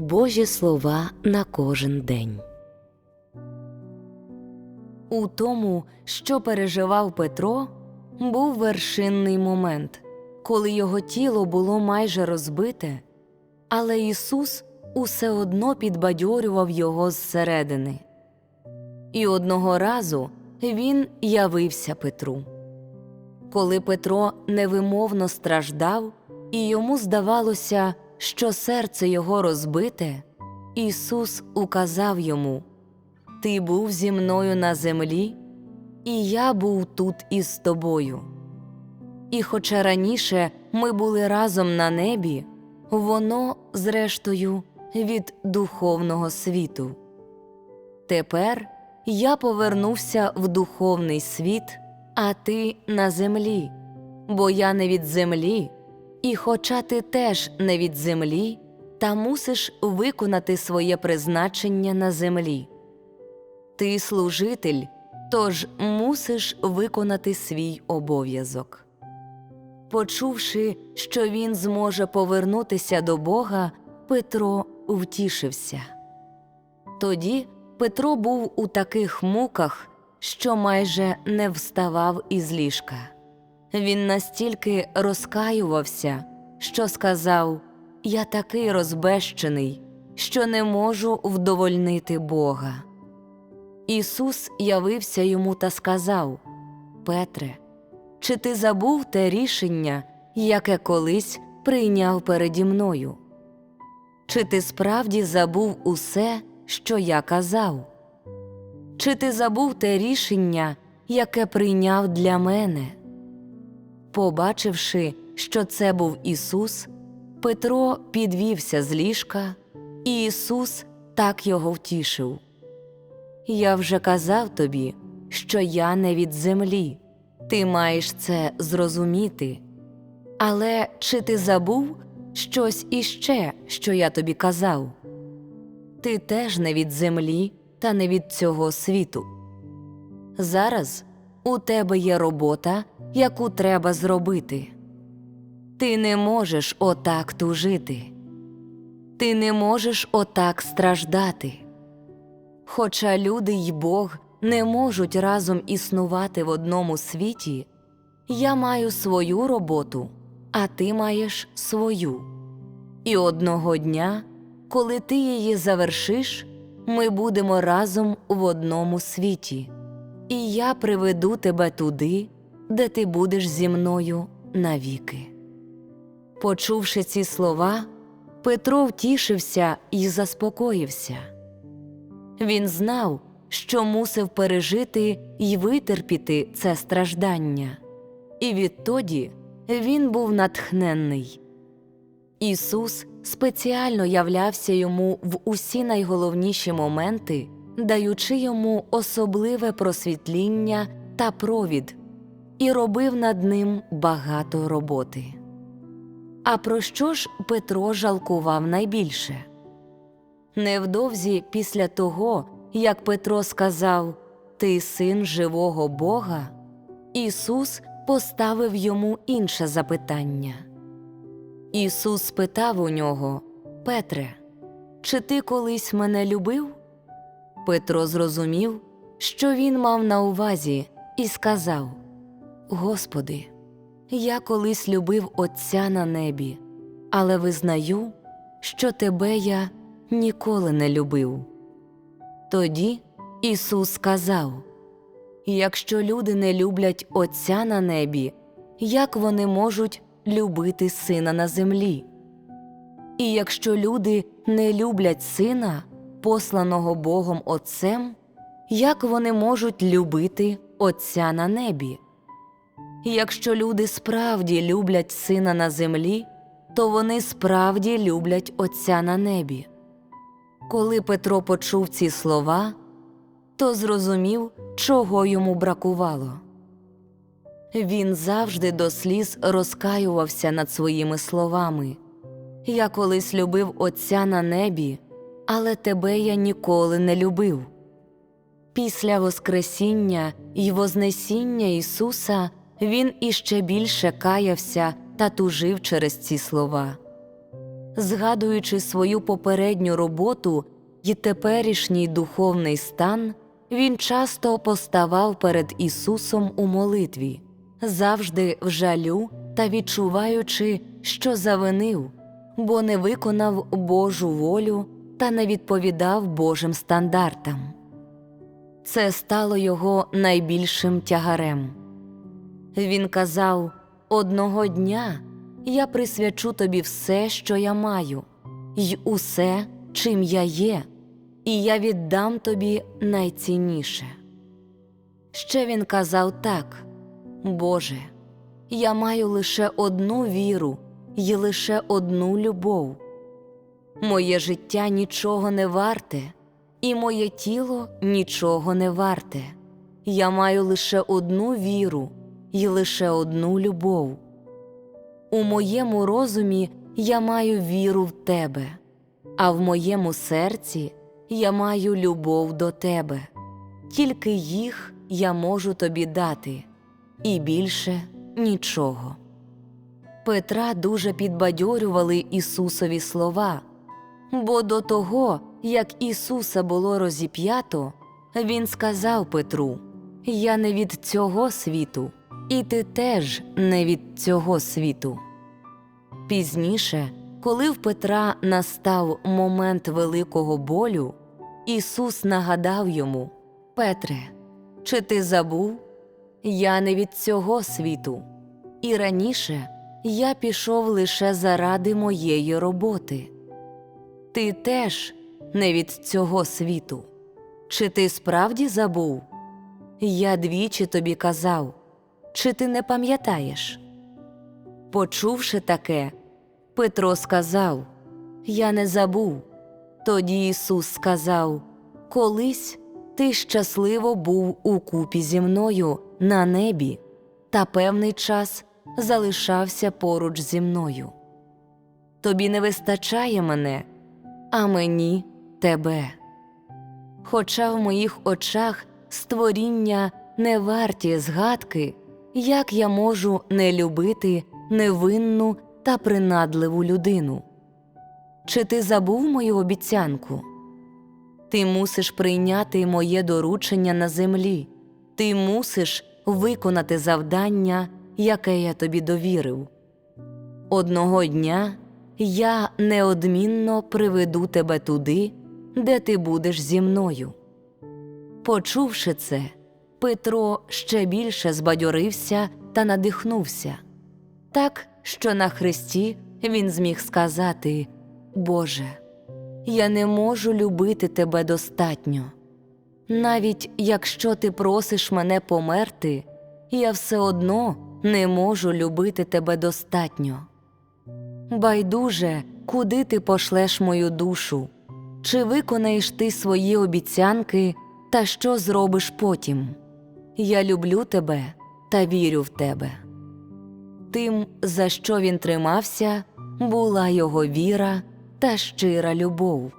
Божі слова на кожен день. У тому, що переживав Петро, був вершинний момент, коли його тіло було майже розбите, але Ісус усе одно підбадьорював його зсередини. І одного разу він явився Петру. Коли Петро невимовно страждав, і йому здавалося, що серце його розбите, Ісус указав йому Ти був зі мною на землі, і я був тут із тобою. І хоча раніше ми були разом на небі, воно, зрештою, від духовного світу. Тепер я повернувся в духовний світ, а ти на землі, бо я не від землі, і хоча ти теж не від землі, та мусиш виконати своє призначення на землі. Ти служитель, тож мусиш виконати свій обов'язок. Почувши, що він зможе повернутися до Бога, Петро втішився. Тоді Петро був у таких муках, що майже не вставав із ліжка. Він настільки розкаювався, що сказав Я такий розбещений, що не можу вдовольнити Бога. Ісус явився йому та сказав Петре, чи ти забув те рішення, яке колись прийняв переді мною? Чи ти справді забув усе, що я казав? Чи ти забув те рішення, яке прийняв для мене? Побачивши, що це був Ісус, Петро підвівся з ліжка, і Ісус так його втішив. Я вже казав тобі, що я не від землі, ти маєш це зрозуміти. Але чи ти забув щось іще, що я тобі казав? Ти теж не від землі та не від цього світу. Зараз у тебе є робота, яку треба зробити. Ти не можеш отак тужити, ти не можеш отак страждати. Хоча люди й Бог не можуть разом існувати в одному світі, я маю свою роботу, а ти маєш свою. І одного дня, коли ти її завершиш, ми будемо разом в одному світі, і я приведу тебе туди, де ти будеш зі мною навіки. Почувши ці слова, Петро втішився і заспокоївся. Він знав, що мусив пережити й витерпіти це страждання, і відтоді він був натхненний. Ісус спеціально являвся йому в усі найголовніші моменти, даючи йому особливе просвітління та провід, і робив над ним багато роботи. А про що ж Петро жалкував найбільше? Невдовзі після того, як Петро сказав Ти син живого Бога, Ісус поставив йому інше запитання. Ісус спитав у нього Петре, чи ти колись мене любив? Петро зрозумів, що він мав на увазі, і сказав Господи, я колись любив Отця на небі, але визнаю, що Тебе я ніколи не любив. Тоді Ісус сказав Якщо люди не люблять Отця на небі, як вони можуть любити сина на землі? І якщо люди не люблять сина, посланого Богом Отцем, як вони можуть любити Отця на небі? Якщо люди справді люблять сина на землі, то вони справді люблять Отця на небі. Коли Петро почув ці слова, то зрозумів, чого йому бракувало. Він завжди до сліз розкаювався над своїми словами Я колись любив Отця на небі, але тебе я ніколи не любив. Після Воскресіння й Вознесіння Ісуса Він іще більше каявся та тужив через ці слова. згадуючи свою попередню роботу і теперішній духовний стан, він часто поставав перед Ісусом у молитві, завжди в жалю та відчуваючи, що завинив, бо не виконав Божу волю та не відповідав Божим стандартам. Це стало його найбільшим тягарем. Він казав: Одного дня я присвячу тобі все, що я маю, й усе, чим я є, і я віддам тобі найцінніше. Ще він казав так: Боже, я маю лише одну віру й лише одну любов. Моє життя нічого не варте, і моє тіло нічого не варте. Я маю лише одну віру й лише одну любов. У моєму розумі я маю віру в тебе, а в моєму серці я маю любов до тебе. Тільки їх я можу тобі дати, і більше нічого. Петра дуже підбадьорювали Ісусові слова, бо до того, як Ісуса було розіп'ято, Він сказав Петру: Я не від цього світу, і ти теж не від цього світу. Пізніше, коли в Петра настав момент великого болю, Ісус нагадав йому: Петре, чи ти забув? Я не від цього світу, і раніше я пішов лише заради моєї роботи. Ти теж не від цього світу. Чи ти справді забув? Я двічі тобі казав, чи ти не пам'ятаєш? Почувши таке, Петро сказав: Я не забув. Тоді Ісус сказав: Колись ти щасливо був у купі зі мною на небі, та певний час залишався поруч зі мною. Тобі не вистачає мене, а мені тебе. Хоча в моїх очах створіння не варті згадки, як я можу не любити невинну та принадливу людину. Чи ти забув мою обіцянку? Ти мусиш прийняти моє доручення на землі, ти мусиш виконати завдання, яке я тобі довірив. Одного дня я неодмінно приведу тебе туди, де ти будеш зі мною. Почувши це, Петро ще більше збадьорився та надихнувся, так що на хресті він зміг сказати: Боже, я не можу любити тебе достатньо. Навіть якщо ти просиш мене померти, я все одно не можу любити тебе достатньо. Байдуже, куди ти пошлеш мою душу, чи виконаєш ти свої обіцянки, та що зробиш потім? Я люблю тебе та вірю в тебе. Тим, за що він тримався, була його віра та щира любов.